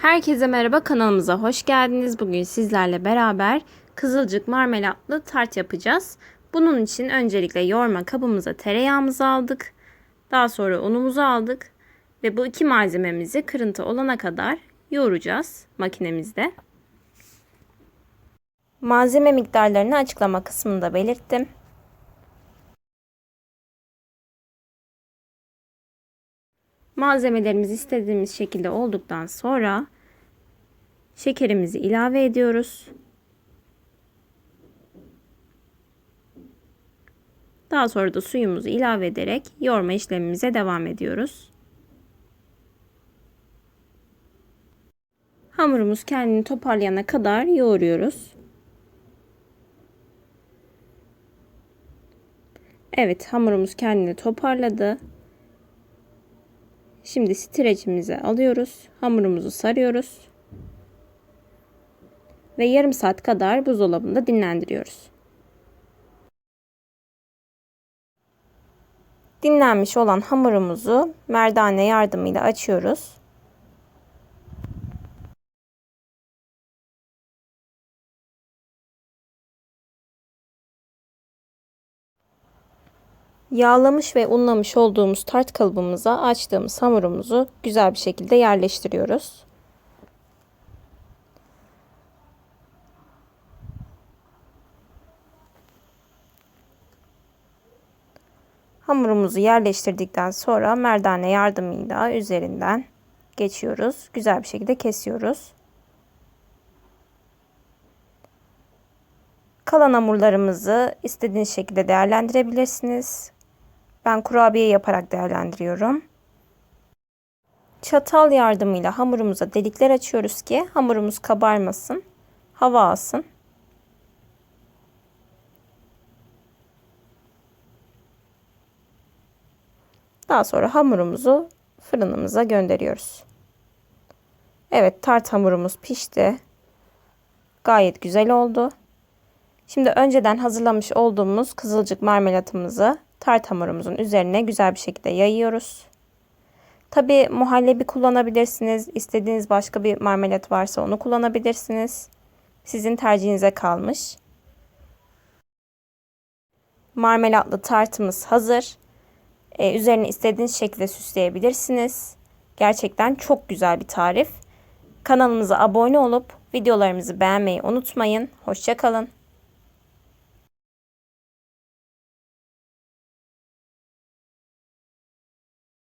Herkese merhaba kanalımıza hoş geldiniz. Bugün sizlerle beraber kızılcık marmelatlı tart yapacağız. Bunun için öncelikle yoğurma kabımıza tereyağımızı aldık. Daha sonra unumuzu aldık. Ve bu iki malzememizi kırıntı olana kadar yoğuracağız makinemizde. Malzeme miktarlarını açıklama kısmında belirttim. Malzemelerimiz istediğimiz şekilde olduktan sonra şekerimizi ilave ediyoruz. Daha sonra da suyumuzu ilave ederek yoğurma işlemimize devam ediyoruz. Hamurumuz kendini toparlayana kadar yoğuruyoruz. Evet hamurumuz kendini toparladı. Şimdi streçimizi alıyoruz. Hamurumuzu sarıyoruz. Ve yarım saat kadar buzdolabında dinlendiriyoruz. Dinlenmiş olan hamurumuzu merdane yardımıyla açıyoruz. Yağlamış ve unlamış olduğumuz tart kalıbımıza açtığımız hamurumuzu güzel bir şekilde yerleştiriyoruz. Hamurumuzu yerleştirdikten sonra merdane yardımıyla üzerinden geçiyoruz. Güzel bir şekilde kesiyoruz. Kalan hamurlarımızı istediğiniz şekilde değerlendirebilirsiniz. Ben kurabiye yaparak değerlendiriyorum. Çatal yardımıyla hamurumuza delikler açıyoruz ki hamurumuz kabarmasın, hava alsın. Daha sonra hamurumuzu fırınımıza gönderiyoruz. Evet tart hamurumuz pişti. Gayet güzel oldu. Şimdi önceden hazırlamış olduğumuz kızılcık marmelatımızı tart hamurumuzun üzerine güzel bir şekilde yayıyoruz. Tabi muhallebi kullanabilirsiniz. İstediğiniz başka bir marmelat varsa onu kullanabilirsiniz. Sizin tercihinize kalmış. Marmelatlı tartımız hazır. Ee, üzerine istediğiniz şekilde süsleyebilirsiniz. Gerçekten çok güzel bir tarif. Kanalımıza abone olup videolarımızı beğenmeyi unutmayın. Hoşçakalın.